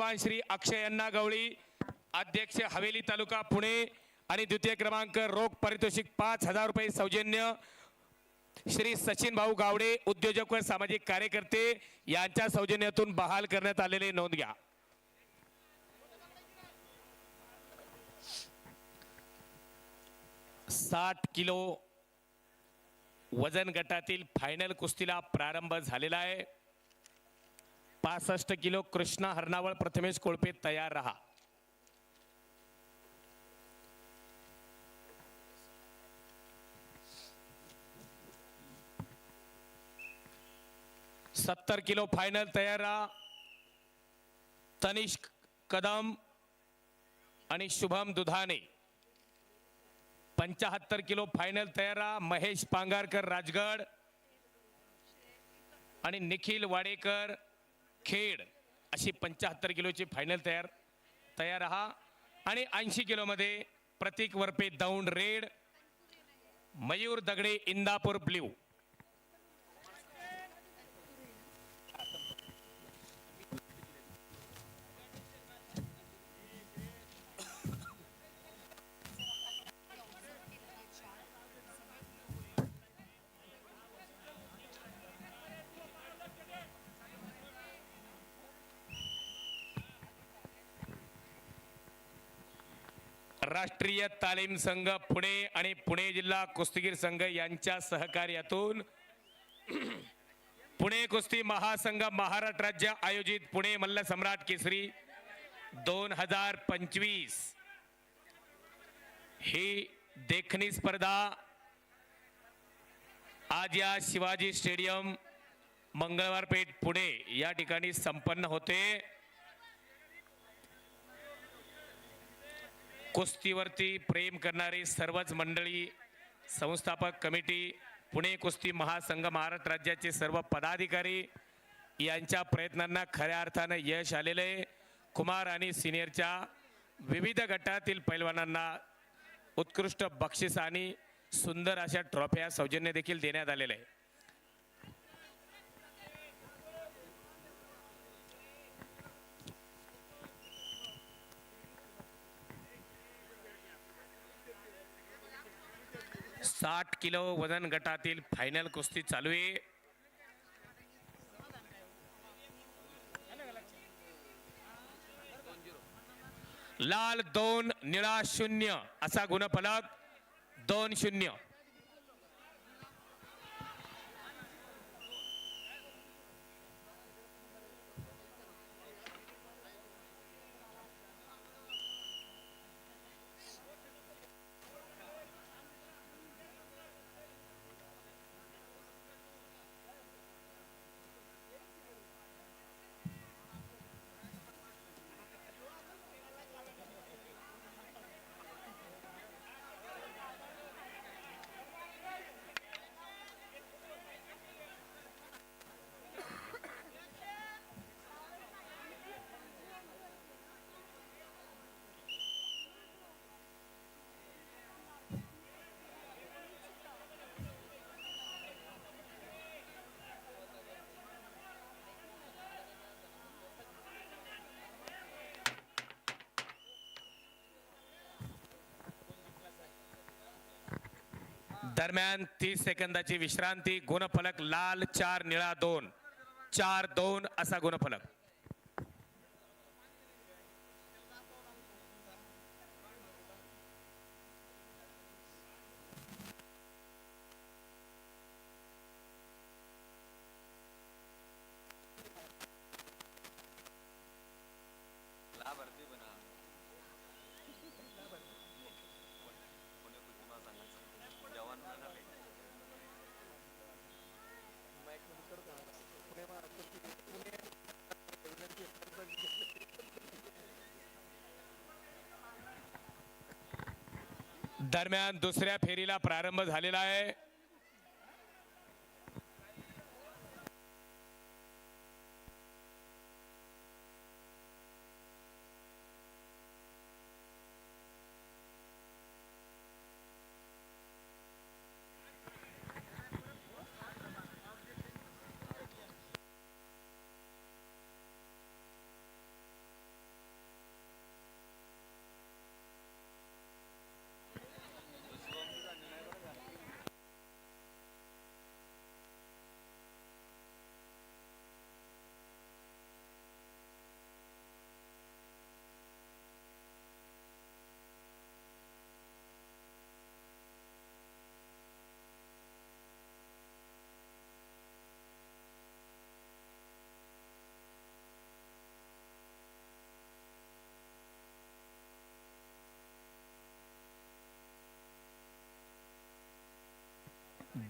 पैलवान श्री अक्षय अण्णा गवळी अध्यक्ष हवेली तालुका पुणे आणि द्वितीय क्रमांक रोख पारितोषिक पाच हजार रुपये सौजन्य श्री सचिन भाऊ गावडे उद्योजक व सामाजिक कार्यकर्ते यांच्या सौजन्यातून बहाल करण्यात आलेले नोंद घ्या. साठ किलो वजन गटातील फायनल कुस्तीला प्रारंभ झालेला आहे. पासष्ट किलो कृष्णा हरणावळ प्रथमेश कोळपे तयार रहा. सत्तर किलो फायनल तयार राहा. तनिष्क कदम आणि शुभम दुधाने. पंचाहत्तर किलो फायनल तयार राहा. महेश पांगारकर राजगड. आणि निखिल वाडेकर खेड अशी पंचाहत्तर किलोची फायनल तयार तयार राहा. आणि ऐंशी किलोमध्ये प्रतीक वरपे दौंड रेड मयूर दगडे इंदापूर ब्ल्यू. राष्ट्रीय तालीम संघ पुणे आणि पुणे जिल्हा कुस्तीगीर संघ यांच्या सहकार्यातून पुणे कुस्ती महासंघ महाराष्ट्र राज्य आयोजित पुणे मल्ल सम्राट केसरी दोन हजार पंचवीस. ही देखणी स्पर्धा आज या शिवाजी स्टेडियम मंगळवार पेठ पुणे या ठिकाणी संपन्न होते. कुस्तीवरती प्रेम करणारी सर्वच मंडळी संस्थापक कमिटी पुणे कुस्ती महासंघ महाराष्ट्र राज्याचे सर्व पदाधिकारी यांच्या प्रयत्नांना खऱ्या अर्थानं यश आलेलं आहे. कुमार आणि सिनियरच्या विविध गटातील पैलवानांना उत्कृष्ट बक्षीस आणि सुंदर अशा ट्रॉफ्या सौजन्य देखील देण्यात आलेल्या आहे साठ किलो वजन गटातील फायनल कुस्ती चालू आहे. लाल दोन निळा शून्य असा गुणफलक दोन शून्य. दरम्यान तीस सेकंदाची विश्रांती गुणफलक लाल चार निळा दोन. चार दोन असा गुणफलक. दरम्यान दुसऱ्या फेरीला प्रारंभ झालेला आहे.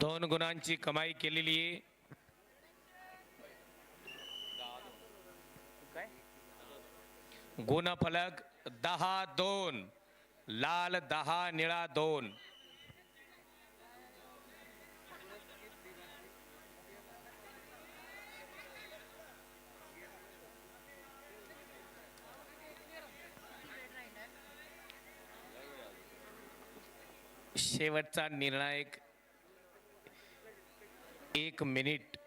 दोन गुणांची कमाई केलेली आहे. गुणफलक दहा दोन लाल दहा निळा दोन. शेवटचा निर्णायक एक मिनिट.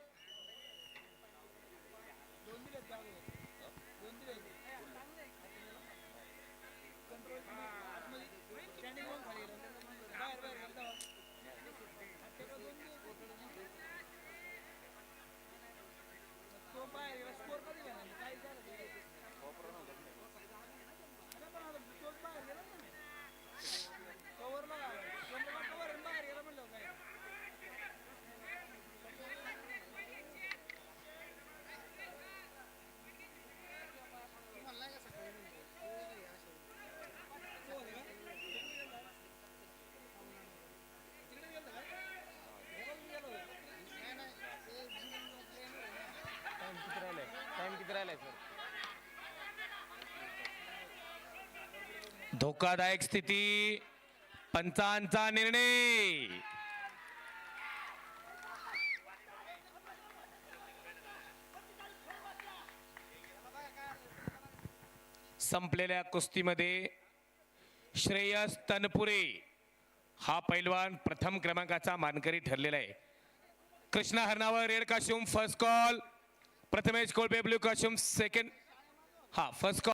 धोकादायक स्थिती पंचांचा निर्णय. संपलेल्या कुस्तीमध्ये श्रेयस तनपुरे हा पैलवान प्रथम क्रमांकाचा मानकरी ठरलेला आहे. Krishna Haranavar red costume first call Prathamesh Kolbe blue costume second हा फर्स्ट कॉल